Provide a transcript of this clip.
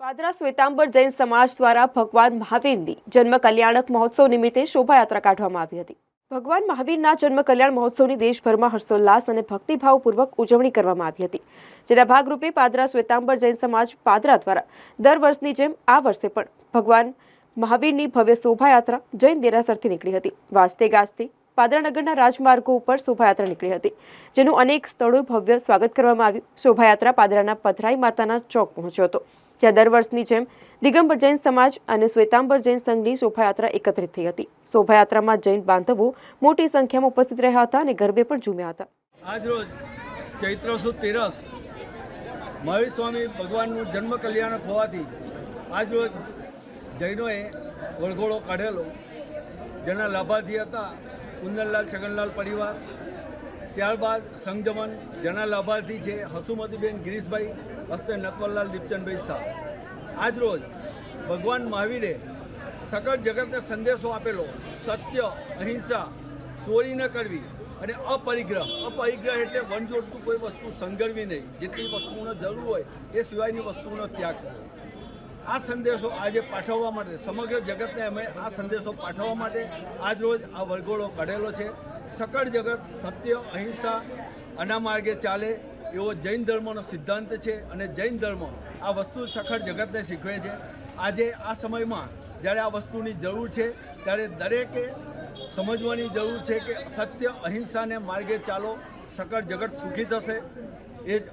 પાદરા શ્વેતાંબર જૈન સમાજ દ્વારા ભગવાન મહાવીરની જન્મ કલ્યાણક મહોત્સવ નિમિત્તે શોભાયાત્રા કાઢવામાં આવી હતી. ભગવાન મહાવીરના જન્મ કલ્યાણ મહોત્સવની દેશભરમાં હર્ષોલ્લાસ અને ભક્તિભાવપૂર્વક ઉજવણી કરવામાં આવી હતી. જેના ભાગરૂપે પાદરા શ્વેતાંબર જૈન સમાજ પાદરા દ્વારા દર વર્ષની જેમ આ વર્ષે પણ ભગવાન મહાવીરની ભવ્ય શોભાયાત્રા જૈન દેરાસરથી નીકળી હતી. વાજતે ગાજતે પાદરાનગરના રાજમાર્ગો ઉપર શોભાયાત્રા નીકળી હતી. જેનું અનેક સ્થળોએ ભવ્ય સ્વાગત કરવામાં આવ્યું. શોભાયાત્રા પાદરાના પથરાઈ માતાના ચોક પહોંચ્યો હતો. જ્યાં દર વર્ષની જેમ દિગંબર જૈન સમાજ અને શ્વેતાંબર જૈન સંઘની શોભાયાત્રા એકત્રિત થઈ હતી. શોભાયાત્રામાં જૈન બાંધવો મોટી સંખ્યામાં ઉપસ્થિત રહ્યા હતા અને ગરબે પણ ઝૂમ્યા હતા. આજરોજ ચૈત્ર સુદ તેરસ મહાવીર સ્વામી ભગવાનનું જન્મ કલ્યાણક હોવાથી આજરોજ જૈનોએ વળઘોડો કાઢેલો. જેના લાભાર્થી હતા કુંદનલાલ છગનલાલ પરિવાર. ત્યારબાદ સંગજમન જેના લાભાર્થી છે હસુમતીબેન ગિરીશભાઈ, હસ્તે નકવરલાલ દીપચંદભાઈ શાહ. આજરોજ ભગવાન મહાવીરે સકળ જગતને સંદેશો આપેલો, સત્ય, અહિંસા, ચોરી ન કરવી અને અપરિગ્રહ. અપરિગ્રહ એટલે વનજોડતું કોઈ વસ્તુ સંગળવી નહીં. જેટલી વસ્તુઓનો જરૂર હોય એ સિવાયની વસ્તુનો ત્યાગ કરવો. આ સંદેશો આજે પાઠવવા માટે, સમગ્ર જગતને અમે આ સંદેશો પાઠવવા માટે આજ રોજ આ વરઘોડો કાઢેલો છે. સકળ જગત, સત્ય, અહિંસા અનામાર્ગે ચાલે એવો જૈન ધર્મનો સિદ્ધાંત છે અને જૈન ધર્મ આ વસ્તુ સખળ જગતને શીખવે છે. આજે આ સમયમાં જ્યારે આ વસ્તુની જરૂર છે, ત્યારે દરેકે સમજવાની જરૂર છે કે સત્ય, અહિંસાને માર્ગે ચાલો, સકળ જગત સુખી થશે. એ જ